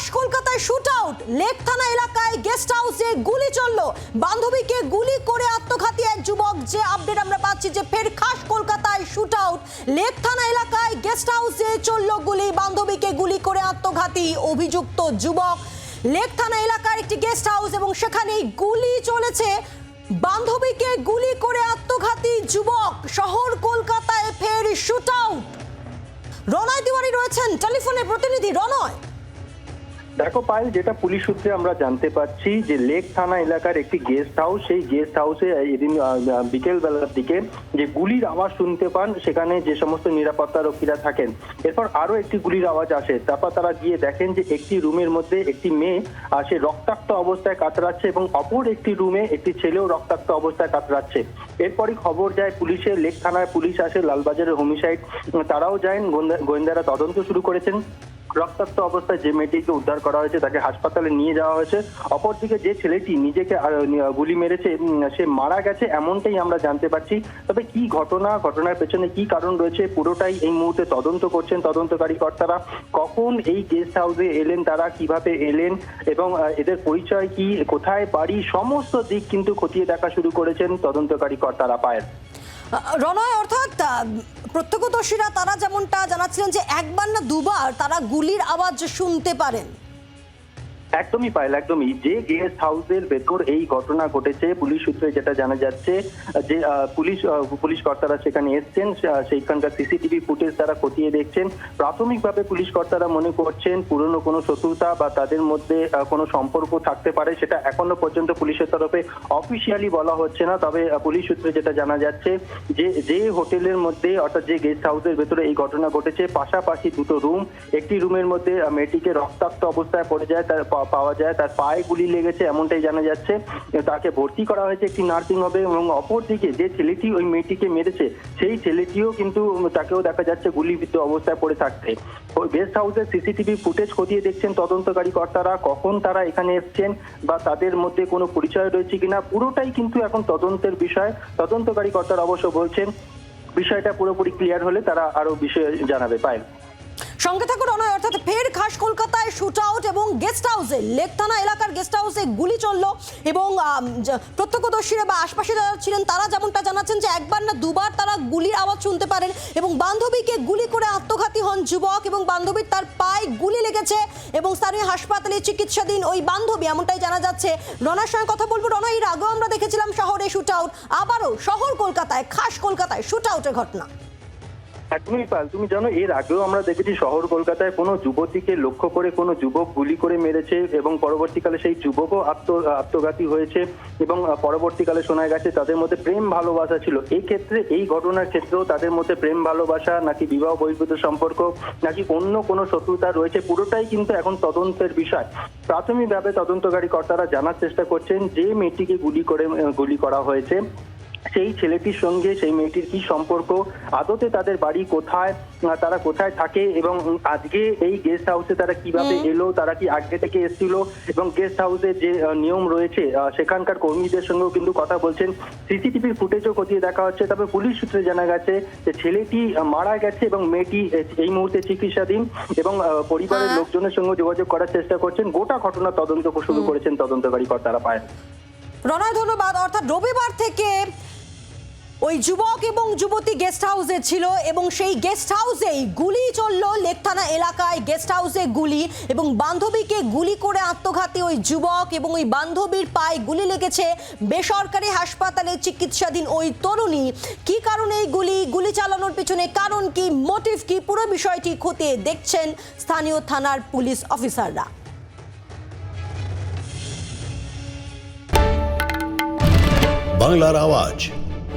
খাস কলকাতায় shoot out lake থানা এলাকায় গেস্ট হাউসে গুলি চলল। বান্ধবীকে গুলি করে আত্মঘাতী এক যুবক। যে আপডেট আমরা পাচ্ছি যে ফের খাস কলকাতায় শুট আউট লেক থানা এলাকায় গেস্ট হাউসে চলল গুলি। বান্ধবীকে গুলি করে আত্মঘাতী অভিযুক্ত যুবক। লেক থানা এলাকার একটি গেস্ট হাউস এবং সেখানেই গুলি চলেছে। বান্ধবীকে গুলি করে আত্মঘাতী যুবক। শহর কলকাতায় ফের শুট আউট রনয় তিওয়ারি রয়েছেন। টেলিফোনে প্রতিনিধি রনয়। দেখো, পায়েল, যেটা পুলিশ সূত্রে আমরা জানতে পারছি যে লেক থানা এলাকার একটি গেস্ট হাউস সেই গেস্ট হাউসে এদিন বিকেল বেলার দিকে যে গুলির আওয়াজ শুনতে পান, সেখানে যে সমস্ত নিরাপত্তা রক্ষীরা থাকেন। এরপর আরও একটি গুলির আওয়াজ আসে। তারপর তারা গিয়ে দেখেন যে একটি রুমের মধ্যে একটি মেয়ে সে রক্তাক্ত অবস্থায় কাতরাচ্ছে এবং অপর একটি রুমে একটি ছেলেও রক্তাক্ত অবস্থায় কাতরাচ্ছে। এরপরই খবর যায় পুলিশের, লেক থানায় পুলিশ আসে, লালবাজারের হোমিসাইড তারাও যায় গোয়েন্দা- গোয়েন্দারা তদন্ত শুরু করেছেন। রক্তাক্ত অবস্থায় যে মেয়েটিকে উদ্ধার করা হয়েছে, তাকে হাসপাতালে নিয়ে যাওয়া হয়েছে। অপরদিকে যে ছেলেটি নিজেকে গুলি মেরেছে সে মারা গেছে, এমনটাই আমরা জানতে পারছি। তবে কি ঘটনা, ঘটনার পেছনে কি কারণ রয়েছে, পুরোটাই এই মুহূর্তে তদন্ত করছেন তদন্তকারী কর্তারা। কখন এই গেস্ট হাউসে এলেন তারা, কীভাবে এলেন, এবং এদের পরিচয় কি, কোথায় বাড়ি, সমস্ত দিক কিন্তু খতিয়ে দেখা শুরু করেছেন তদন্তকারী কর্তারা পায়ের রনয় অর্থাৎ প্রত্যক্ষদর্শীরা তারা যেমনটা জানাচ্ছিলেন যে একবার না দুবার তারা গুলির আওয়াজ শুনতে পারেন। একদমই পাইল একদমই। যে গেস্ট হাউসের ভেতর এই ঘটনা ঘটেছে, পুলিশ সূত্রে যেটা জানা যাচ্ছে, যে পুলিশ পুলিশ কর্তারা সেখানে এসছেন সেইখানকার সিসিটিভি ফুটেজ তারা খতিয়ে দেখছেন। প্রাথমিকভাবে পুলিশ কর্তারা মনে করছেন পুরনো কোনো শত্রুতা বা তাদের মধ্যে কোনো সম্পর্ক থাকতে পারে, সেটা এখনও পর্যন্ত পুলিশের তরফে অফিসিয়ালি বলা হচ্ছে না। তবে পুলিশ সূত্রে যেটা জানা যাচ্ছে, যে যে হোটেলের মধ্যে, অর্থাৎ যে গেস্ট হাউসের ভেতরে এই ঘটনা ঘটেছে, পাশাপাশি দুটো রুম, একটি রুমের মধ্যে মেয়েটিকে রক্তাক্ত অবস্থায় পড়ে যায়, তার পাওয়া যায়, তার পায়ে গুলি লেগেছে এমনটাই জানা যাচ্ছে। তাকে ভর্তি করা হয়েছে একটি নার্সিং হোমে এবং অপরদিকে যে ছেলেটি ওই মেয়েটিকে মেরেছে, সেই ছেলেটিও কিন্তু তাকেও দেখা যাচ্ছে গুলিবিদ্ধ অবস্থায় পড়ে থাকতে ওই গেস্ট হাউসের সিসিটিভি ফুটেজ খতিয়ে দেখছেন তদন্তকারী কর্তারা, কখন তারা এখানে এসছেন বা তাদের মধ্যে কোনো পরিচয় রয়েছে কিনা, পুরোটাই কিন্তু এখন তদন্তের বিষয়। তদন্তকারী কর্তারা অবশ্য বলছেন, বিষয়টা পুরোপুরি ক্লিয়ার হলে তারা আরও বিষয় জানাবে। পায় সঙ্গে থাকুন রনয় অর্থাৎ ফের খাস কলকাতায় শুট গেস্ট হাউসে লেক থানা এলাকার গেস্ট হাউসে গুলি চলল এবং প্রত্যক্ষদর্শীরা বা আশপাশে যারা ছিলেন তারা যেমনটা জানাচ্ছেন যে একবার না দুবার তারা গুলির আওয়াজ শুনতে পারেন এবং বান্ধবীকে গুলি করে আত্মঘাতী হন যুবক এবং বান্ধবীর তার পায়ে গুলি লেগেছে এবং স্থানীয় হাসপাতালে চিকিৎসাধীন ওই বান্ধবী, এমনটাই জানা যাচ্ছে। রনার সঙ্গে কথা বলব। রনা, এর আগেও আমরা দেখেছিলাম শহরে শুট আউট, আবারও শহর কলকাতায়, খাস কলকাতায় শুট আউটের ঘটনা। একদমই পাল, তুমি জানো এর আগেও আমরা দেখেছি শহর কলকাতায় কোনো যুবতীকে লক্ষ্য করে কোনো যুবক গুলি করে মেরেছে এবং পরবর্তীকালে সেই যুবকও আত্ম, আত্মঘাতী হয়েছে এবং পরবর্তীকালে শোনা গেছে তাদের মধ্যে প্রেম ভালোবাসা ছিল। এই ক্ষেত্রে এই ঘটনার ক্ষেত্রেও তাদের মধ্যে প্রেম ভালোবাসা নাকি বিবাহ বহির্ভূত সম্পর্ক নাকি অন্য কোনো শত্রুতা রয়েছে পুরোটাই কিন্তু এখন তদন্তের বিষয়। প্রাথমিকভাবে তদন্তকারী কর্তারা জানার চেষ্টা করছেন যে মেয়েটিকে গুলি করে, গুলি করা হয়েছে। সেই ছেলেটির সঙ্গে সেই মেয়েটির কি সম্পর্ক? আদতে তাদের বাড়ি কোথায়? তারা কোথায় থাকে? এবং আজকে এই গেস্ট হাউসে তারা কীভাবে এলো? তারা কি আগে থেকে এসেছিল? এবং গেস্ট হাউসের যে নিয়ম রয়েছে সেখানকার কর্মীদের সঙ্গেও কিন্তু কথা বলছেন। সিসিটিভির ফুটেজও খতিয়ে দেখা হচ্ছে। তবে পুলিশ সূত্রে জানা গেছে যে ছেলেটি মারা গেছে এবং মেয়েটি এই মুহূর্তে চিকিৎসাধীন এবং পরিবারের হ্যাঁ। লোকজনের সঙ্গে যোগাযোগ করার চেষ্টা করছেন। গোটা ঘটনা তদন্ত শুরু করেছেন তদন্তকারী কর্তারা পায় রনয় ধন্যবাদ। অর্থাৎ রবিবার থেকে ওই যুবক এবং যুবতী গেস্ট হাউসে ছিল এবং সেই গেস্ট হাউসেই গুলি চলল লেকথানা এলাকায়। গেস্ট হাউসে গুলি এবং বান্ধবীকে গুলি করে আত্মঘাতী ওই যুবক এবং ওই বান্ধবীর পায়ে গুলি লেগেছে বেসরকারি হাসপাতালে চিকিৎসাধীন ওই তরুণী। কি কারণে এই গুলি? গুলি চালানোর পিছনে কারণ কি? মোটিভ কি? পুরো বিষয়টি খতিয়ে দেখছেন স্থানীয় থানার পুলিশ অফিসাররা। বাংলার আওয়াজ